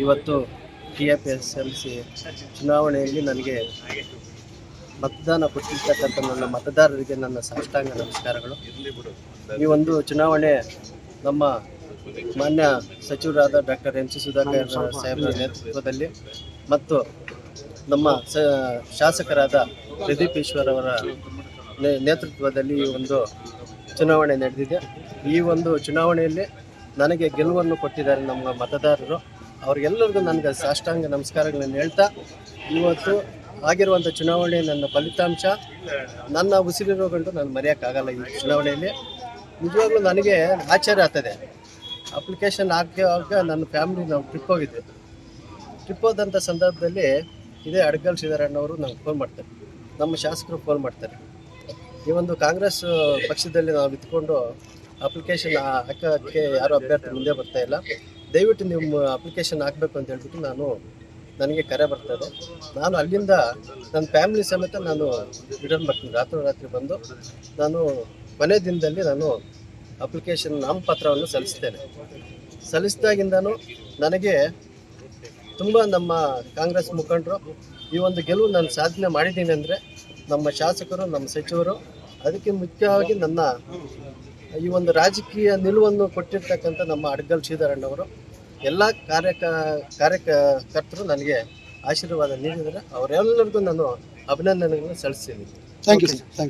ಇವತ್ತು T F S L C ಚುನಾವಣೆಯಲ್ಲಿ ನನಗೆ ಮತದಾನ ಕೊಟ್ಟಿರ್ತಕ್ಕಂಥ ನನ್ನ ಮತದಾರರಿಗೆ ನನ್ನ ಸಾಷ್ಟಾಂಗ ನಮಸ್ಕಾರಗಳು. ಈ ಒಂದು ಚುನಾವಣೆ ನಮ್ಮ ಮಾನ್ಯ ಸಚಿವರಾದ ಡಾಕ್ಟರ್ ಎಂ ಸಿ ಸುಧಾಕರ್ ಸಾಹೇಬರ ನೇತೃತ್ವದಲ್ಲಿ ಮತ್ತು ನಮ್ಮ ಶಾಸಕರಾದ ಪ್ರದೀಪ್ ಈಶ್ವರ್ ಅವರ ನೇತೃತ್ವದಲ್ಲಿ ಈ ಒಂದು ಚುನಾವಣೆ ನಡೆದಿದೆ. ಈ ಒಂದು ಚುನಾವಣೆಯಲ್ಲಿ ನನಗೆ ಗೆಲುವನ್ನು ಕೊಟ್ಟಿದ್ದಾರೆ ನಮ್ಮ ಮತದಾರರು. ಅವ್ರಿಗೆಲ್ಲರಿಗೂ ನನಗೆ ಸಾಷ್ಟಾಂಗ ನಮಸ್ಕಾರಗಳನ್ನು ಹೇಳ್ತಾ, ಇವತ್ತು ಆಗಿರುವಂಥ ಚುನಾವಣೆ ನನ್ನ ಫಲಿತಾಂಶ. ನನ್ನ ಉಸಿರಿರೋ ಗಂಟು ನಾನು ಮರೆಯೋಕ್ಕಾಗಲ್ಲ ಈ ಚುನಾವಣೆಯಲ್ಲಿ. ನಿಜವಾಗ್ಲೂ ನನಗೆ ಆಶ್ಚರ್ಯ ಆಗ್ತದೆ. ಅಪ್ಲಿಕೇಶನ್ ಹಾಕುವಾಗ ನನ್ನ ಫ್ಯಾಮಿಲಿ ನಾವು ಟ್ರಿಪ್ ಹೋಗಿದ್ದೆ ಟ್ರಿಪ್ ಹೋದಂಥ ಸಂದರ್ಭದಲ್ಲಿ ಇದೇ ಅಡ್ಗಲ್ ಶ್ರೀಧರಣ್ಣವರು ನಂಗೆ ಫೋನ್ ಮಾಡ್ತಾರೆ. ನಮ್ಮ ಶಾಸಕರು ಫೋನ್ ಮಾಡ್ತಾರೆ. ಈ ಒಂದು ಕಾಂಗ್ರೆಸ್ ಪಕ್ಷದಲ್ಲಿ ನಾವು ಇದ್ಕೊಂಡು ಅಪ್ಲಿಕೇಶನ್ ಹಾಕೋಕ್ಕೆ ಯಾರೂ ಅಭ್ಯರ್ಥಿ ಮುಂದೆ ಬರ್ತಾ ಇಲ್ಲ. ದಯವಿಟ್ಟು ನಿಮ್ಮ ಅಪ್ಲಿಕೇಶನ್ ಹಾಕಬೇಕು ಅಂತ ಹೇಳ್ಬಿಟ್ಟು ನಾನು ನನಗೆ ಕರೆ ಬರ್ತದೆ ನಾನು ಅಲ್ಲಿಂದ ನನ್ನ ಫ್ಯಾಮಿಲಿ ಸಮೇತ ನಾನು ರಿಟರ್ನ್ ಬರ್ತೀನಿ ರಾತ್ರಿ ರಾತ್ರಿ ಬಂದು ನಾನು ಕೊನೆ ದಿನದಲ್ಲಿ ನಾನು ಅಪ್ಲಿಕೇಶನ್ ನಾಮಪತ್ರವನ್ನು ಸಲ್ಲಿಸ್ತೇನೆ. ಸಲ್ಲಿಸಿದಾಗಿಂದನೂ ನನಗೆ ತುಂಬ ನಮ್ಮ ಕಾಂಗ್ರೆಸ್ ಮುಖಂಡರು ಈ ಒಂದು ಗೆಲುವು ನಾನು ಸಾಧನೆ ಮಾಡಿದ್ದೀನಿ ಅಂದರೆ ನಮ್ಮ ಶಾಸಕರು, ನಮ್ಮ ಸಚಿವರು, ಅದಕ್ಕೆ ಮುಖ್ಯವಾಗಿ ನನ್ನ ಈ ಒಂದು ರಾಜಕೀಯ ನಿಲುವನ್ನು ಕೊಟ್ಟಿರ್ತಕ್ಕಂಥ ನಮ್ಮ ಅಡ್ಗಲ್ ಶ್ರೀಧರಣ್ಣವರು ಎಲ್ಲ ಕಾರ್ಯಕ ಕಾರ್ಯಕರ್ತರು ನನಗೆ ಆಶೀರ್ವಾದ ನೀಡಿದರೆ ಅವರೆಲ್ಲರಿಗೂ ನಾನು ಅಭಿನಂದನೆಗಳನ್ನು ಸಲ್ಲಿಸ್ತೀನಿ. Thank you